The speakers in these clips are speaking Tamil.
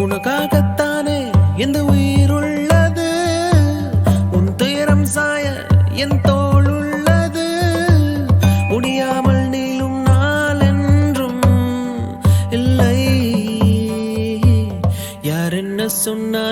உனக்காகத்தானே இந்த உயிர் உள்ளது உன் துயரம் சாய என் தோல் உள்ளது முடியாமல் நீளும் நாள் என்றும் இல்லை. யார் என்ன சொன்னார்?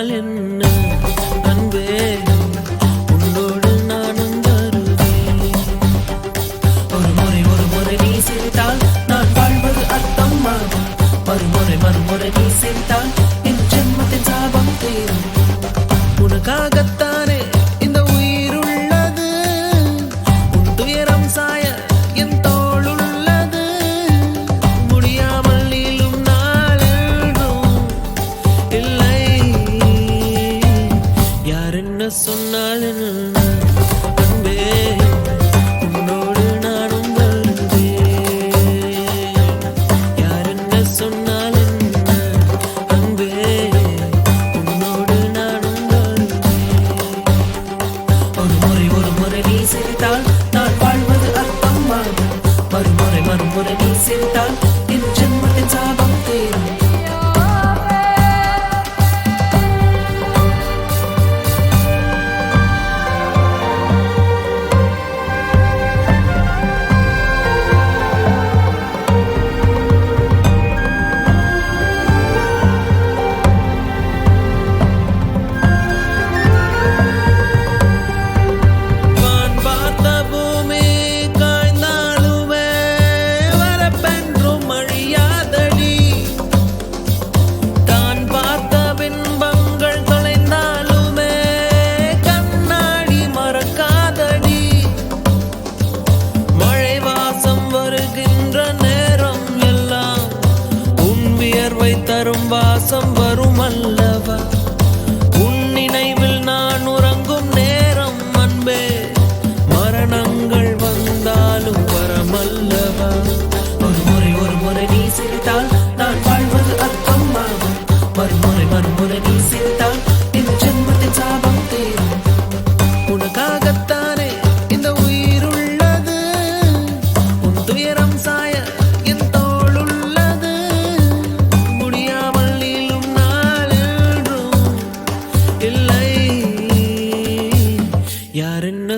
சொன்னாலும் பார்வை தரும் வாசம் வரும்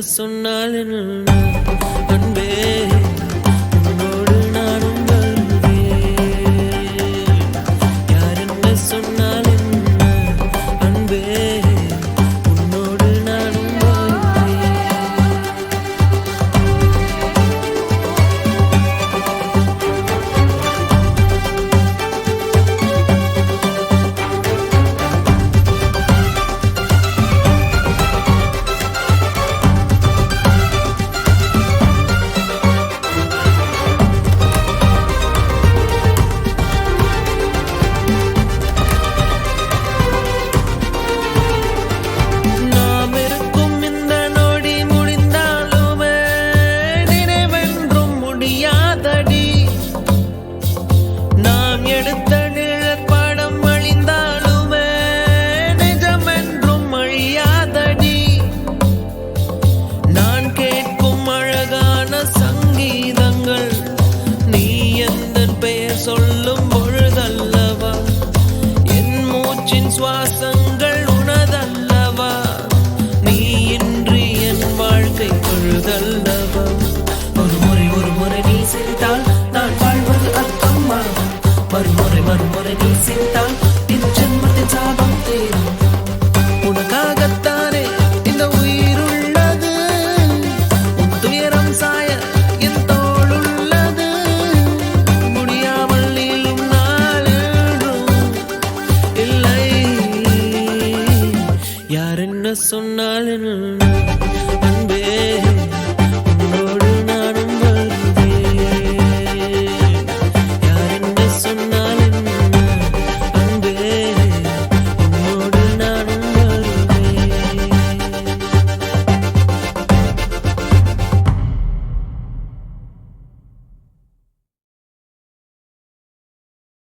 சொன்னால் என்ன சொன்னாலும்